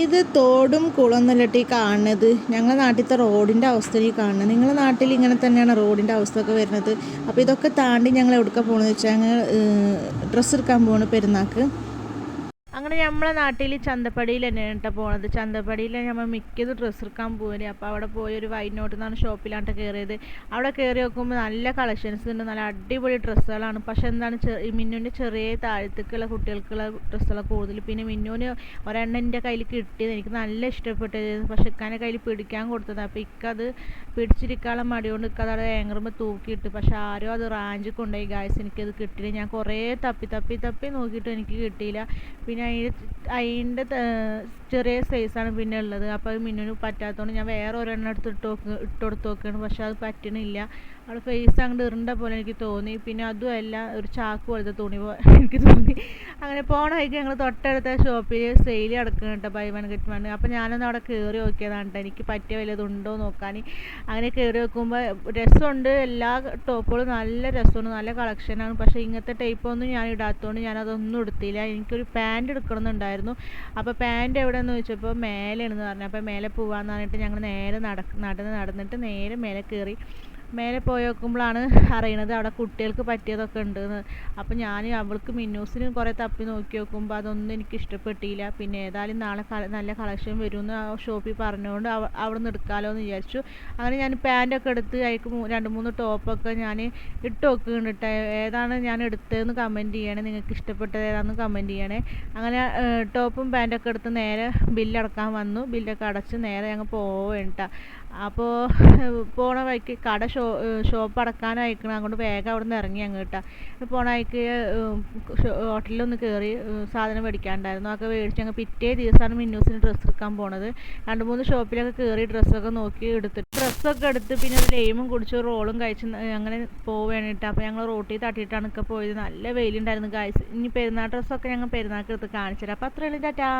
ഇത് തോടും കുളം ഈ കാണുന്നത്. ഞങ്ങളുടെ നാട്ടിലത്തെ റോഡിന്റെ അവസ്ഥ ഈ കാണുന്നത്. നിങ്ങളുടെ നാട്ടിൽ ഇങ്ങനെ തന്നെയാണ് റോഡിന്റെ അവസ്ഥ ഒക്കെ വരുന്നത്. അപ്പോൾ ഇതൊക്കെ താണ്ടി ഞങ്ങൾ എവിടേക്കാണ് പോകുന്നത് വെച്ചാൽ ഞങ്ങൾ ഡ്രസ്സ് എടുക്കാൻ പോകുന്നു പെരുന്നാൾക്ക് അങ്ങനെ നമ്മളെ നാട്ടിൽ ചന്തപ്പടിയിൽ തന്നെയാണ് കേട്ടോ പോണത്. ചന്തപ്പടിയിൽ നമ്മൾ മിക്കത് ഡ്രസ്സ് എടുക്കാൻ പോകൽ അപ്പോൾ അവിടെ പോയി ഒരു വൈനോട്ട് എന്നാണ് ഷോപ്പിലാണ് കയറിയത് അവിടെ കയറി നോക്കുമ്പോൾ നല്ല കളക്ഷൻസ് ഉണ്ട് നല്ല അടിപൊളി ഡ്രസ്സുകളാണ് പക്ഷെ എന്താണ് ചെറിയ മിന്നുവിന്റെ ചെറിയ താഴത്തേക്കുള്ള കുട്ടികൾക്കുള്ള ഡ്രസ്സുകൾ കൂടുതൽ പിന്നെ മിന്നുവിന് ഒരെണ്ണം എന്റെ കയ്യിൽ കിട്ടിയത് എനിക്ക് നല്ല ഇഷ്ടപ്പെട്ടത്. പക്ഷെ ഇക്കാന്റെ കയ്യിൽ പിടിക്കാൻ കൊടുത്തത്. അപ്പോൾ ഇക്കത് പിടിച്ചിരിക്കാനുള്ള മടി കൊണ്ട് ഇക്കത് ഏങ്ങറുമ്പോൾ തൂക്കിയിട്ട്. പക്ഷെ ആരോ അത് റാഞ്ച് കൊണ്ടുപോയി ഗായ്സ് എനിക്കത് കിട്ടിയില്ല. ഞാൻ കുറേ തപ്പി തപ്പി തപ്പി നോക്കിയിട്ട് എനിക്ക് കിട്ടിയില്ല. പിന്നെ അതിന്റെ ചെറിയ സൈസാണ് പിന്നെ ഉള്ളത്. അപ്പോൾ അത് മിന്നുവിന് പറ്റാത്തതുകൊണ്ട് ഞാൻ വേറെ ഒരെണ്ണം എടുത്ത് ഇട്ട് നോക്ക് ഇട്ട് കൊടുത്ത് നോക്കുകയാണ് പക്ഷെ അത് പറ്റണില്ല. അവൾ ഫേസ് അങ്ങോട്ട് ഇറണ്ട പോലെ എനിക്ക് തോന്നി. പിന്നെ അതുമല്ല ഒരു ചാക്ക് പോലത്തെ തുണി എനിക്ക് തോന്നി. അങ്ങനെ പോണ വഴിക്ക് ഞങ്ങൾ തൊട്ടടുത്ത ഷോപ്പിൽ സെയിൽ കിടക്കണം കേട്ടോ ബൈ വൺ ഗെറ്റ് വൺ അപ്പോൾ ഞാനൊന്ന് അവിടെ കയറി നോക്കിയതാണ് കേട്ടോ എനിക്ക് പറ്റിയ വല്ലതുണ്ടോ നോക്കാൻ. അങ്ങനെ കയറി നോക്കുമ്പോൾ രസമുണ്ട്. എല്ലാ ടോപ്പുകളും നല്ല രസമുണ്ട് നല്ല കളക്ഷനാണ് പക്ഷേ ഇങ്ങനത്തെ ടൈപ്പൊന്നും ഞാൻ ഇടാത്തതുകൊണ്ട് ഞാനതൊന്നും എടുത്തില്ല. എനിക്കൊരു പാന്റ് എടുക്കണമെന്നുണ്ടായിരുന്നു അപ്പോൾ പാന്റ് എവിടെയെന്ന് ചോദിച്ചപ്പോൾ മേലെയാണെന്ന് പറഞ്ഞു. അപ്പോൾ മേലെ പോവാന്ന് പറഞ്ഞിട്ട് ഞങ്ങൾ നേരെ നട നടന്ന് നടന്നിട്ട് നേരെ മേലെ കയറി മേലെ പോയി നോക്കുമ്പോഴാണ് അറിയണത് അവിടെ കുട്ടികൾക്ക് പറ്റിയതൊക്കെ ഉണ്ടെന്ന്. അപ്പോൾ ഞാൻ അവൾക്ക് മിന്നൂസിന് കുറേ തപ്പി നോക്കി നോക്കുമ്പോൾ അതൊന്നും എനിക്ക് ഇഷ്ടപ്പെട്ടില്ല. പിന്നെ ഏതായാലും നാളെ നല്ല കളക്ഷൻ വരുമെന്ന് ആ ഷോപ്പിൽ പറഞ്ഞുകൊണ്ട് അവിടെ നിന്ന് എടുക്കാമല്ലോ എന്ന് വിചാരിച്ചു. അങ്ങനെ ഞാൻ പാന്റൊക്കെ എടുത്ത് അതിക്ക് രണ്ട് മൂന്ന് ടോപ്പൊക്കെ ഞാൻ ഇട്ട് നോക്കുന്നുണ്ട് ഏതാണ് ഞാൻ എടുത്തതെന്ന് കമന്റ് ചെയ്യണേ. നിങ്ങൾക്ക് ഇഷ്ടപ്പെട്ടത് ഏതാണെന്ന് കമന്റ് ചെയ്യണേ. അങ്ങനെ ടോപ്പും പാന്റൊക്കെ എടുത്ത് നേരെ ബില്ലടക്കാൻ വന്നു. ബില്ലൊക്കെ അടച്ച് നേരെ ഞങ്ങൾ പോവേണ്ട അപ്പോൾ പോണ വഴിക്ക് കട ഷോ ഷോപ്പ് അടക്കാനായിക്കണം. അതുകൊണ്ട് വേഗം അവിടെ നിന്ന് ഇറങ്ങി അങ്ങോട്ടാണ് പോണ വഴിക്ക് ഹോട്ടലിലൊന്ന് കയറി സാധനം മേടിക്കാനുണ്ടായിരുന്നു അതൊക്കെ മേടിച്ച് ഞങ്ങൾ പിറ്റേ ദിവസമാണ് മിന്നൂസിന് ഡ്രസ്സ് എടുക്കാൻ പോണത്. രണ്ട് മൂന്ന് ഷോപ്പിലൊക്കെ കയറി ഡ്രസ്സൊക്കെ നോക്കി എടുത്തിട്ട് ഡ്രസ്സൊക്കെ എടുത്ത് പിന്നെ ഒരു ലെയിമും കുടിച്ച് റോളും കഴിച്ച് അങ്ങനെ പോവേണ്ടിട്ട് അപ്പോൾ ഞങ്ങൾ റോട്ടിൽ തട്ടിയിട്ടാണ് ഒക്കെ പോയത്. നല്ല വെയിലുണ്ടായിരുന്നു കാഴ്ച ഇനി പെരുന്നാൾ ഡ്രസ്സൊക്കെ ഞങ്ങൾ പെരുന്നാൾക്ക് എടുത്ത് കാണിച്ചു തരാം. അപ്പോൾ അത്രയുള്ളൂ ടാറ്റാ.